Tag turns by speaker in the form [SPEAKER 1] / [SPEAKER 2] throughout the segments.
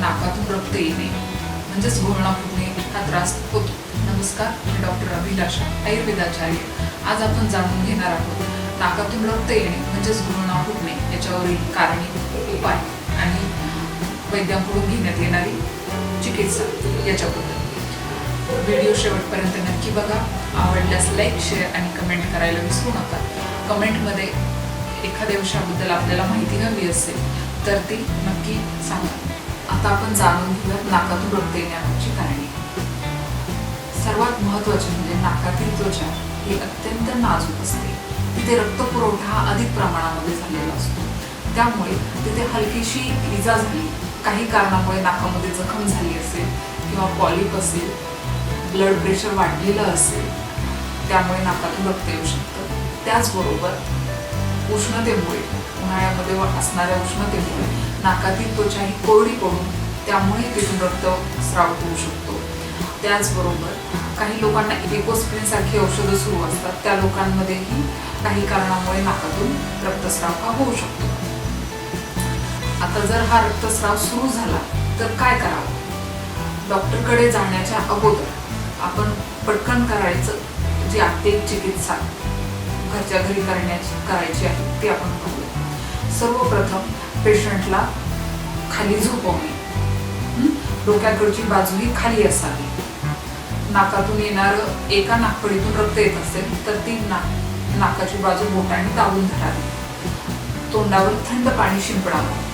[SPEAKER 1] नाकातून रक्त येणे म्हणजेच घोळणा फुटणे हा त्रास होतो. नमस्कार मी डॉक्टर अभिलाषा आयुर्वेदाचार्य. आज आपण जाणून घेणार आहोत नाकातून रक्त येणे म्हणजेच घोळणा फुटणे याच्यावरील कारणे उपाय आणि वैद्यांकडून घेण्यात येणारी चिकित्सा याच्याबद्दल. व्हिडिओ शेवटपर्यंत नक्की बघा. आवडल्यास लाईक शेअर आणि कमेंट करायला विसरू नका. कमेंटमध्ये एखाद्या विषयाबद्दल आपल्याला माहिती हवी असेल तर ती नक्की सांगा. आता आपण जाणून घेऊयात नाकातून रक्त येण्याची कारणे. सर्वात महत्त्वाचे म्हणजे नाकातील त्वचा ही अत्यंत नाजूक असते. तिथे रक्तपुरवठा अधिक प्रमाणामध्ये झालेला असतो. त्यामुळे तिथे हलकीशी इजा झाली काही कारणामुळे नाकामध्ये जखम झाली असेल किंवा पॉलिप असेल ब्लड प्रेशर वाढलेलं असेल त्यामुळे नाकातून रक्त येऊ शकतं. त्याचबरोबर उष्णतेमुळे उन्हाळ्यामध्ये असणाऱ्या उष्णतेमुळे नाकातील त्वचा ही कोरडी पडून त्यामुळे तिथून रक्त स्राव होऊ शकतो. त्याचबरोबर काही लोकांना इकोस्प्रिन सारखी औषधं सुरू असतात. त्या लोकांमध्येही काही कारणामुळे नाकातून रक्तस्राव हा होऊ शकतो. आता जर हा रक्तस्राव सुरू झाला तर काय करावं? डॉक्टरकडे जाण्याच्या अगोदर आपण पटकन करायचं जी आत्येक चिकित्सा घरच्या घरी करण्याची करायची आहे ती आपण करूया. सर्वप्रथम पेशंटला खाली झोपवणे. डोक्याकडची बाजूही खाली असावी. नाकातून येणारं एका नाकपडीतून रक्त येत असेल तर ती नाक नाकाची बाजू बोटाने दाबून धरावी. तोंडावर थंड पाणी शिंपडावं.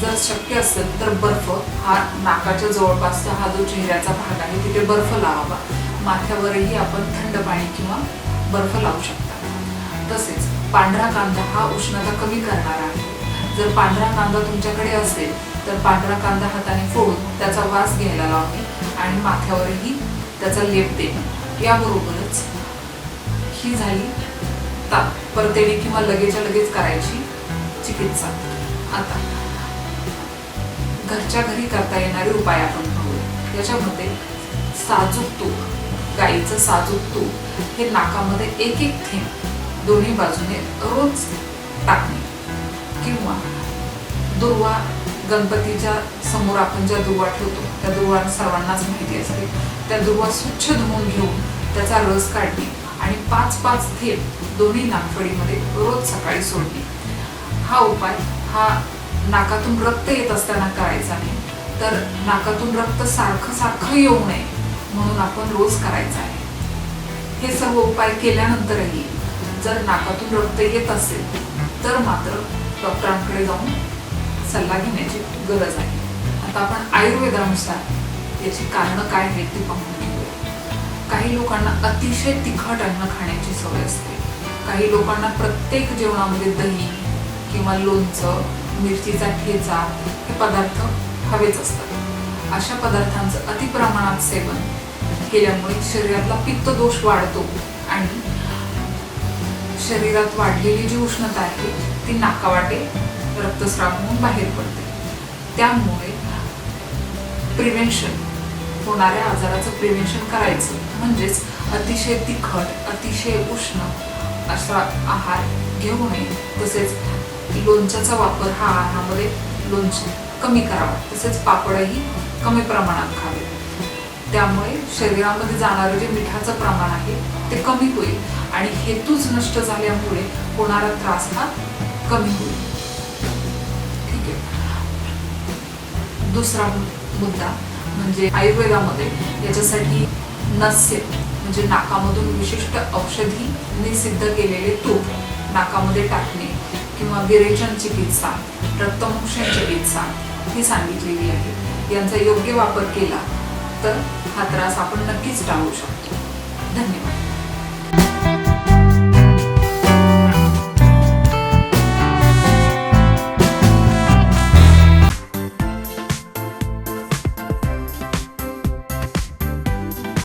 [SPEAKER 1] जर शक्य असेल तर बर्फ हा नाकाच्या जवळपासचा हा जो चेहऱ्याचा भाग आहे तिथे बर्फ लावावा. माथ्यावरही आपण थंड पाणी किंवा बर्फ लावू शकता तसेच पांढरा कांदा हा उष्णता कमी करणारा आहे. जर पांढरा कांदा तुमच्याकडे असेल तर पांढरा कांदा हाताने फोडून त्याचा वास घ्यायला लावणे आणि माथ्यावरही त्याचा लेप देणे. याबरोबरच ही झाली ता परतेडी किंवा लगेच्या लगेच करायची चिकित्सा. आता घरच्या घरी करता येणारे उपाय आपण पाहू याच्यामध्ये साजूक तूप. गाईचं साजूक तूप हे नाकामध्ये एक एक थेंब दोन्ही बाजूने रोज टाकणे. किंवा दुर्वा गणपतीच्या समोर आपण ज्या दुर्वा ठेवतो त्या दुर्वा सर्वांनाच माहिती असते. त्या दुर्वा स्वच्छ धुवून घेऊन त्याचा रस काढणे आणि पाच पाच थेंब दोन्ही नागफडीमध्ये रोज सकाळी सोडणे. हा उपाय हा नाकातून रक्त येत असताना करायचा नाही. तर नाकातून रक्त सारखं सारखं येऊ नये. म्हणून आपण रोज करायचा आहे. हे सर्व उपाय केल्यानंतरही जर नाकातून रक्त येत असेल तर मात्र डॉक्टरांकडे जाऊन सल्ला घेण्याची गरज आहे. आता आपण आयुर्वेदानुसार याची कारणं काय आहेत ती पाहून घेऊया. काही लोकांना अतिशय तिखट अन्न खाण्याची सवय असते. काही लोकांना प्रत्येक जेवणामध्ये दही किंवा लोणचं मिरचीचा ठेचा हे पदार्थ हवेच असतात. अशा पदार्थांचं अतिप्रमाणात सेवन केल्यामुळे शरीरातला पित्त दोष वाढतो आणि शरीरात वाढलेली जी उष्णता आहे ती नाकावाटे रक्तस्राव होऊन बाहेर पडते. त्यामुळे प्रिव्हेन्शन होणाऱ्या आजाराचं प्रिव्हेन्शन करायचं. म्हणजेच अतिशय तिखट अतिशय उष्ण असा आहार घेऊ नये. तसेच लोणच्याचा वापर हा आहारामध्ये लोणचे कमी करावा. तसेच पापडही कमी प्रमाणात खावे. त्यामुळे शरीरामध्ये जाणारं जे मिठाचं प्रमाण आहे ते कमी होईल आणि हेतूच नष्ट झाल्यामुळे होणारा त्रास हा कमी होईल. ठीक आहे. दुसरा मुद्दा म्हणजे आयुर्वेदामध्ये याच्यासाठी नस्य म्हणजे नाकामधून विशिष्ट औषधीने सिद्ध केलेले तूप नाकामध्ये टाकणे किंवा विरेचन चिकित्सा रक्तमोक्षण चिकित्सा ही सांगितलेली आहे. यांचा योग्य वापर केला तर हा त्रास आपण नक्कीच टाळू शकतो. धन्यवाद.